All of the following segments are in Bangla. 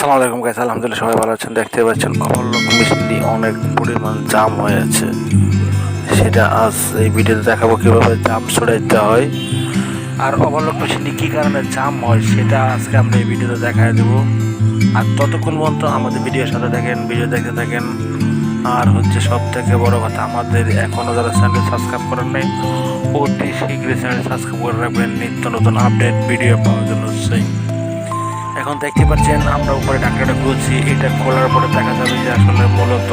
আসসালামু আলাইকুম গাইস আলহামদুলিল্লাহ সবাই ভালো আছেন। দেখতে পাচ্ছেন অমরলোক মিষ্টি অনেক পরিমাণ জাম হয়ে আছে। সেটা আজ এই ভিডিওতে দেখাবো কীভাবে জাম ছড়াইতে হয়। আর অমরলোক মিষ্টি কী কারণে জাম হয় সেটা আজকে আমরা এই ভিডিওতে দেখায় দেবো। আর ততক্ষণ পর্যন্ত আমাদের ভিডিওর সাথে দেখেন ভিডিও দেখতে থাকেন। আর হচ্ছে সব থেকে বড় কথা, আমাদের এখনও যারা চ্যানেল সাবস্ক্রাইব করেন নাই, অতি শীঘ্রই চ্যানেল সাবস্ক্রাইব করে রাখবেন। নিত্য নতুন আপডেট ভিডিও পাওয়ার জন্য সেই। এখন দেখতে পাচ্ছেন আমরা উপরে ঢাকনাটা খুলছি, এটা খোলার পরে দেখা যাবে যে আসলে মূলত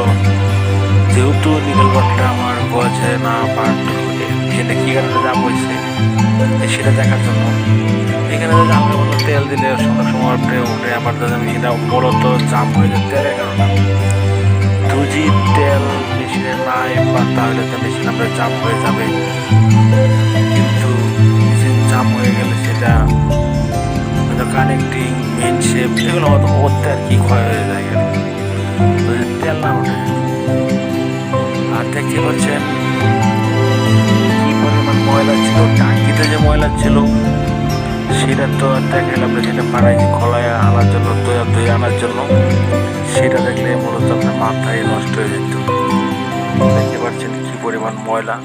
যেহেতু নিগেল বটটা আমার গছে না বাট সেটা কী কারণে দাম হয়েছে, সেটা দেখার জন্য। এখানে আমরা মতো তেল দিলে অনেক সময় উঠে উঠে আবার এটা মূলত জাম হয়ে যায় তেলের কারণে। দুজি তেল মেশিনে নাই বা তাহলে তো মেশিন আপনার জাম হয়ে যাবে। কিন্তু মেশিন জাম হয়ে গেলে সেটা কানেক্টিং মেন শেপ এগুলো হয়তো ওতে আর কি ক্ষয় হয়ে যায় তেল না ওঠে। আর দেখতে পাচ্ছেন, কি পরিমাণ ময়লা ছিল, টাঙ্কিতে যে ময়লা ছিল, সেটা তো আর দেখালে আমরা সেটা পাড়াই খলায় আনার জন্য, দইয়া দই আনার জন্য, সেটা দেখলে মূলত আপনার মাথায় নষ্ট হয়ে যেত। দেখতে পাচ্ছেন কি পরিমাণ ময়লা।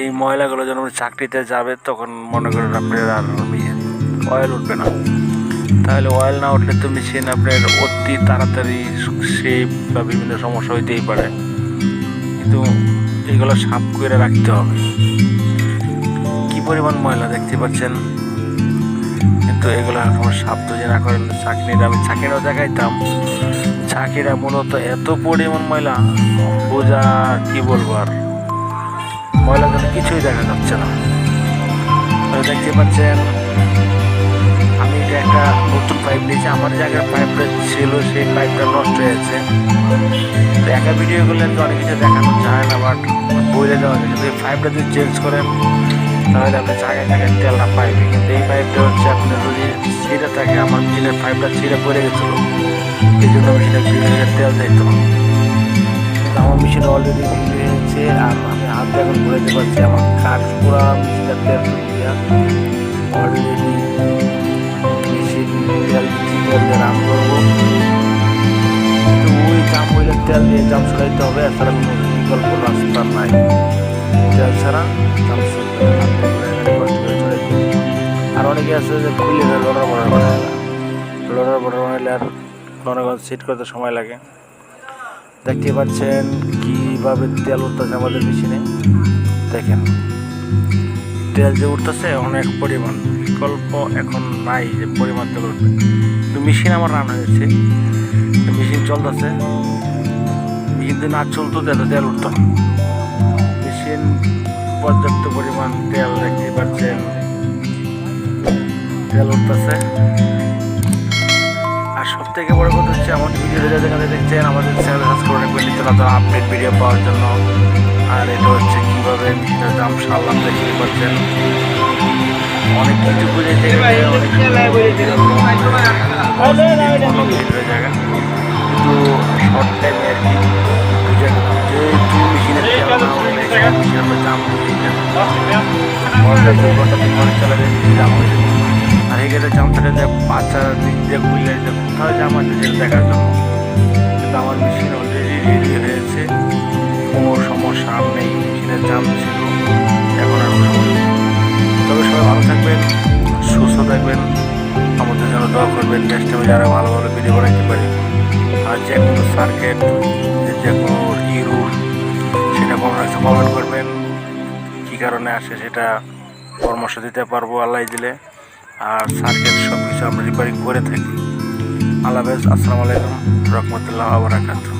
এই ময়লাগুলো যখন চাকরিতে যাবে, তখন মনে করেন আপনার আর অয়েল উঠবে না। তাহলে অয়েল না উঠলে তো মেশিন আপনার অতি তাড়াতাড়ি শেপ বা বিভিন্ন সমস্যা হইতেই পারে। কিন্তু এগুলো সাফ করে রাখতে হবে। কি পরিমাণ ময়লা দেখতে পাচ্ছেন? কিন্তু এগুলো এখন সাফ যদি না করেন চাকরিটা আমি চাকরিটাও দেখাইতাম। চাকরিটা মূলত এত পরিমাণ ময়লা, বোঝা কি বলব আর? ময়লা কিছুই দেখা যাচ্ছে না। দেখতে পাচ্ছেন এটা একটা নতুন পাইপ নিয়েছি। আমার জায়গার পাইপটা ছিল, সেই পাইপটা নষ্ট হয়েছে। তো একা ভিডিও করলে তো অনেক কিছু দেখানো যায় না বাট বলে দেওয়া যায়। যদি পাইপটা যদি চেঞ্জ করেন, তাহলে আপনি জায়গায় জায়গায় তেলটা পাইবে। কিন্তু এই পাইপটা হচ্ছে আপনার যদি ছিঁড়ে থাকে, আমার মেশিনের পাইপটা ছিঁড়ে পড়ে গেছিল, এই জন্য মেশিনের বিভিন্ন তেল দিত আমার মেশিন অলরেডি হয়েছে আর আমি হাত এখন ঘুরাতে পারছি, আমার কাঠ পুরা মেশিনের তেল তেল দিয়ে জাম ছড়াইতে হবে, এছাড়া কোনো বিকল্প রাস্তা নাই। তেল ছাড়া জাম আর অনেকে আছে যে খুলে লড়ার বড়ার বানায় লড়ার বড়ার বানাইলে আর করেন সিট করতে সময় লাগে। দেখতে পাচ্ছেন কীভাবে তেল উঠতেছে আমাদের মেশিনে? দেখেন। তেল যে উঠতেছে অনেক পরিমাণ। বিকল্প এখন নাই যে পরিমাণ তেল উঠবে। মেশিন আমার রান হয়েছে। মেশিন চলতেছে। যদি না চলতো তেল তেল উঠতো মেশিন পর্যাপ্ত পরিমাণ তেল দেখতে পাচ্ছেন তেল উঠতেছে আর সব থেকে বড় কথা হচ্ছে আমাদের ভিডিওটা যাদের কাছে দেখছেন আমাদের চ্যানেল সাবস্ক্রাইব রাখবেন নিত্য নতুন আপডেট ভিডিও পাওয়ার জন্য আর এটা হচ্ছে কীভাবে দাম সারলাম দেখতে পাচ্ছেন অনেক কিছু বুঝে থেকে অনেক জায়গা শর্ট টাইমে আর কি যেহেতু মেশিনের যে বাচ্চা আছে দেখার জন্য আমার কোনো সমস্যা নেই জাম ছিল এখন। তবে সবাই ভালো থাকবেন সুস্থ থাকবেন আমাদের জন্য দোয়া করবেন টাইমে যারা ভালো ভালো ভিডিও বানাইতে পারি যে কোনো সার্কেট যে কোনো ইরুর সেটা কোনো কিছু কমেন্ট করবেন। কী কারণে আসে সেটা পরামর্শ দিতে পারব, আল্লাহ দিলে। আর সার্কেট সব কিছু আমরা রিপেয়ারিং করে থাকি। আল্লাহ আসসালামু আলাইকুম, রহমতুল্লাহ আবরাকাতু